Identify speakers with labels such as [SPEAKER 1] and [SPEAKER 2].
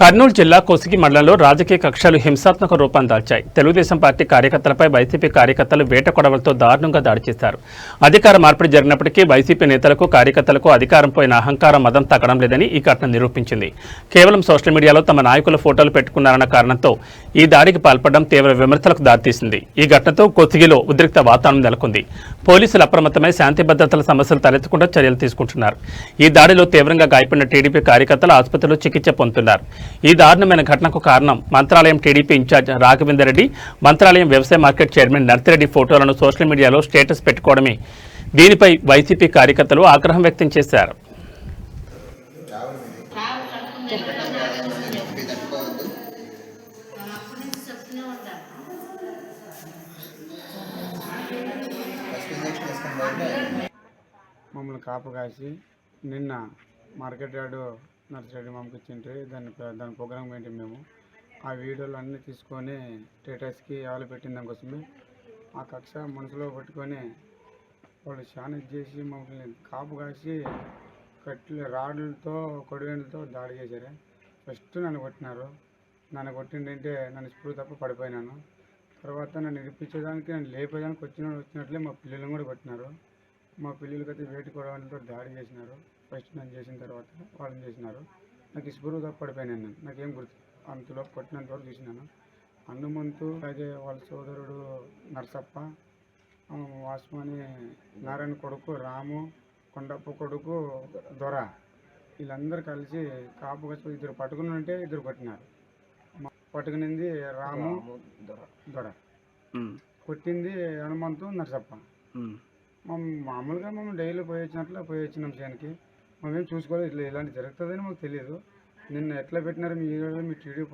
[SPEAKER 1] కర్నూలు జిల్లా కోసిగి మండలంలో రాజకీయ కక్షలు హింసాత్మక రూపం దాల్చాయి. తెలుగుదేశం పార్టీ కార్యకర్తలపై వైసీపీ కార్యకర్తలు వేట కొడవలతో దారుణంగా దాడి చేశారు. అధికార మార్పిడి జరిగినప్పటికీ వైసీపీ నేతలకు కార్యకర్తలకు అధికారం పోయిన అహంకారం మదం తగ్గడం లేదని ఈ ఘటన నిరూపించింది. కేవలం సోషల్ మీడియాలో తమ నాయకుల ఫోటోలు పెట్టుకున్నారన్న కారణంతో ఈ దాడికి పాల్పడడం తీవ్ర విమర్శలకు దారితీసింది. ఈ ఘటనతో కొసిగిలో ఉద్రిక్త వాతావరణం నెలకొంది. పోలీసులు అప్రమత్తమై శాంతి భద్రతల సమస్యలు తలెత్తకుండా చర్యలు తీసుకుంటున్నారు. ఈ దాడిలో తీవ్రంగా గాయపడిన టీడీపీ కార్యకర్తలు ఆసుపత్రిలో చికిత్స పొందుతున్నారు. ఈ దారుణమైన ఘటనకు కారణం మంత్రాలయం టీడీపీ ఇన్ఛార్జ్ రాఘవేందర్ రెడ్డి. మంత్రాలయం వ్యవసాయ మార్కెట్ చైర్మన్ నర్తిరెడ్డి ఫోటోలను సోషల్ మీడియాలో స్టేటస్ పెట్టుకోవడమే. దీనిపై వైసీపీ కార్యకర్తలు ఆగ్రహం వ్యక్తం చేశారు.
[SPEAKER 2] మమ్మల్ని కాపు కాసి నిన్న మార్కెట్ యార్డు నర్సరీ మమ్మకి ఇచ్చిండ్రి దాని దాని ప్రోగ్రామ్ ఏంటి మేము? ఆ వీడియోలు అన్నీ తీసుకొని స్టేటస్కి ఆలు పెట్టిన దానికోసమే ఆ కక్ష మనసులో పట్టుకొని వాళ్ళు చాలా చేసి మమ్మల్ని కాపు కాసి కట్లు రాడ్లతో కొడిగండ్లతో దాడి చేశారు. ఫస్ట్ నన్ను కొట్టినారు. నన్ను కొట్టిండంటే నన్ను స్పృహ తప్ప పడిపోయినాను. తర్వాత నన్ను ఇరిపించేదానికి నన్ను లేపేదానికి వచ్చిన వచ్చినట్లే మా పిల్లలను కూడా కొట్టినారు. మా పిల్లలకైతే వేటి కొడవలతో దాడి చేసినారు. ఫస్ట్ నన్ను చేసిన తర్వాత వాళ్ళని చేసినారు. నాకు తప్ప పడిపోయినాను నేను నాకేం గుర్తు అంతలో కొట్టినంత వరకు చూసినాను. హనుమంతు అలాగే వాళ్ళ సోదరుడు నరసప్ప ఆ, వాసుమణి నారాయణ కొడుకు రాము కొండప్ప కొడుకు దొర వీళ్ళందరూ కలిసి కాపు కసి ఇద్దరు పట్టుకుని ఉంటే ఇద్దరు కొట్టినారు మా- పట్టుకునింది రాము దొర. కొట్టింది హనుమంతు నరసప్ప. మామూలుగా మేము డైలీ పోయి వచ్చినట్లు పోయి వచ్చినాం చేయడానికి. మేమేం చూసుకోలేదు ఇట్లా ఇలాంటి జరుగుతుందని మాకు తెలియదు. నిన్న ఎట్లా పెట్టినారు మీ మీ టీడీపీ